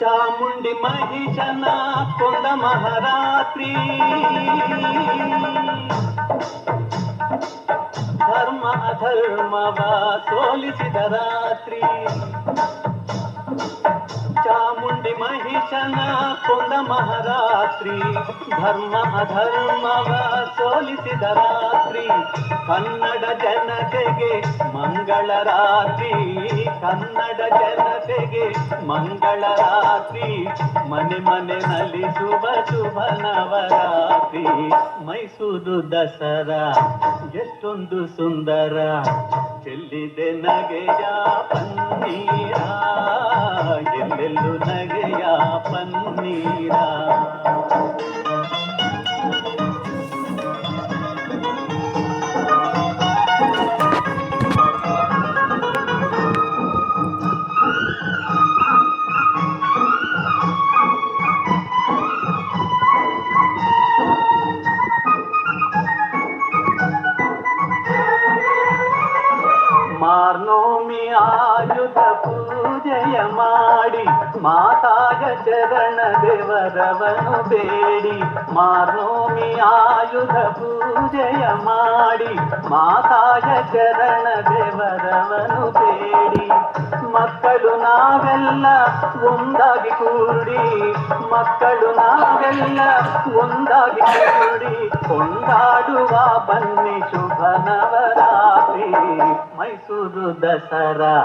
చాముండి మహిషన కొండ మహారాత్రి ధర్మ అధర్మవ సోలిసిద రాత్రి ಚಾಮುಂಡಿ ಮಹಿಷನ ಕೊಂದ ಮಹಾರಾತ್ರಿ ಧರ್ಮ ಅಧರ್ಮವ ಸೋಲಿಸಿದ ರಾತ್ರಿ ಕನ್ನಡ ಜನತೆಗೆ ಮಂಗಳ ರಾತ್ರಿ. ಕನ್ನಡ ಜನತೆಗೆ ಮಂಗಳ ರಾತ್ರಿ. ಮನೆ ಮನೆ ನಲಿಸುವ ಶುಭ ನವರಾತ್ರಿ. ಮೈಸೂರು ದಸರಾ, ಎಷ್ಟೊಂದು ಸುಂದರ. ಚೆಲ್ಲಿದೆ ನಗೆಯ ಪನ್ನೀರ? ಎಲ್ಲೆಲ್ಲೂ ನಗೆಯ ಪನ್ನೀರ? ಮಾಡಿ. ಮಾತಾಯ ಚರಣ ದೇವರವನು ಬೇಡಿ. ಮಾರ್ನೋಮಿ ಆಯುಧ ಪೂಜೆಯ ಮಾಡಿ. ಮಾತಾಯ ಚರಣ ದೇವರವನು ಬೇಡಿ. ಮಕ್ಕಳು ನಾವೆಲ್ಲ ಒಂದಾಗಿ ಕೂಡಿ. ಮಕ್ಕಳು ನಾವೆಲ್ಲ ಒಂದಾಗಿ ಕೂಡಿ. ಕೊಂಡಾಡುವ ಬನ್ನಿ ಶುಭ ನವರಾತ್ರಿ ಮೈಸೂರು ದಸರಾ.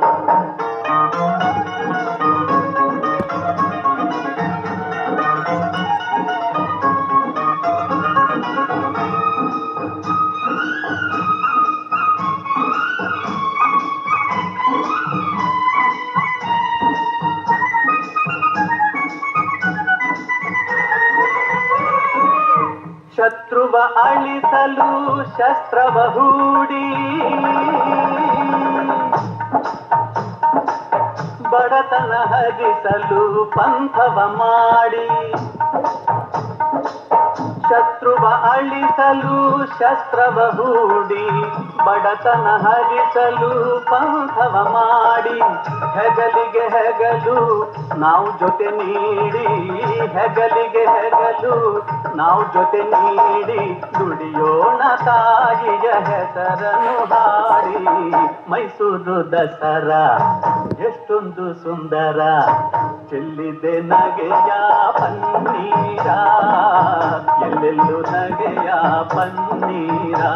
ಅಳಿಸಲು ಶಸ್ತ್ರವ ಹೂಡಿ ಬಡತನ ಹರಿಸಲು ಪಂಥವ ಮಾಡಿ. ಶತ್ರುವ ಅಳಿಸಲು ಶಸ್ತ್ರವ ಹೂಡಿ, ಬಡತನ ಹರಿಸಲು ಪಂಥವ ಮಾಡಿ. ಹೆಗಲಿಗೆ ಹೆಗಲು ನಾವು ಜೊತೆ ನೀಡಿ, ಹೆಗಲಿಗೆ ಹೆಗಲು ನಾವು ಜೊತೆ ನೀಡಿ. ದುಡಿಯೋಣ ತಾಯಿಯ ಹೆಸರನ್ನು ಹಾಡಿ. ಮೈಸೂರು ದಸರಾ ಎಷ್ಟೊಂದು ಸುಂದರ, ಚೆಲ್ಲಿದೆ ನಗೆಯ ಪನ್ನೀರ. लुढ़ गया पन्नीरा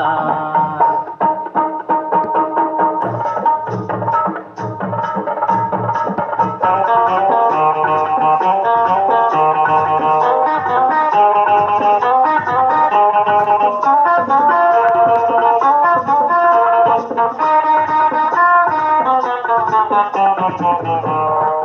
Thank you.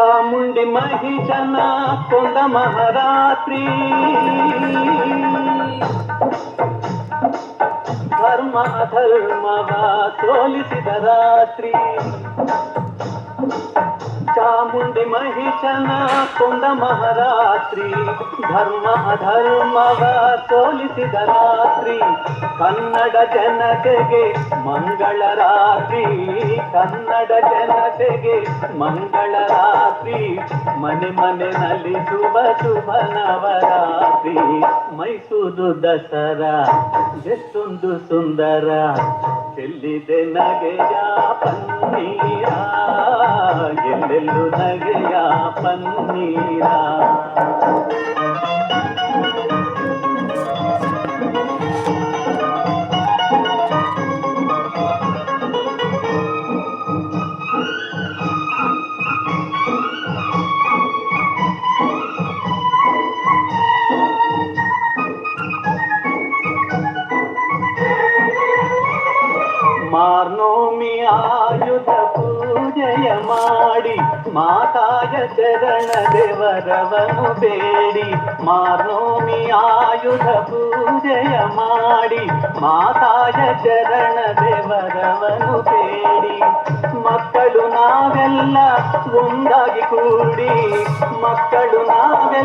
చాముండి మహిషన కొండ మహారాత్రి. ధర్మ అధర్మవా తోలిసిద రాత్రి. ಚಾಮುಂಡಿ ಮಹಿಷನ ಕೊಂದ ಮಹಾರಾತ್ರಿ. ಧರ್ಮ ಅಧರ್ಮವ ಸೋಲಿಸಿದ ರಾತ್ರಿ. ಕನ್ನಡ ಜನತೆಗೆ ಮಂಗಳ ರಾತ್ರಿ. ಕನ್ನಡ ಜನತೆಗೆ ಮಂಗಳ ರಾತ್ರಿ. ಮನೆ ಮನೆ ನಲಿಸುವ ಶುಭ ನವರಾತ್ರಿ. ಮೈಸೂರು ದಸರಾ, ಎಷ್ಟೊಂದು ಸುಂದರ. ಚೆಲ್ಲಿದೆ ನಗೆಯ ಪನ್ನೀರ? लुढ़ गया पन्नीरा मारनो मिया ಮಾತಾಯ ಚರಣ ದೇವರವನು ಬೇಡಿ, ಮಾರ್ನೋಮಿ ಆಯುಧ ಪೂಜೆಯ ಮಾಡಿ, ಮಾತಾಯ ಚರಣ ದೇವರವನು ಬೇಡಿ. ಮಕ್ಕಳು ನಾವೆಲ್ಲ ಒಂದಾಗಿ ಕೂಡಿ, ಮಕ್ಕಳು ನಾವೆಲ್ಲ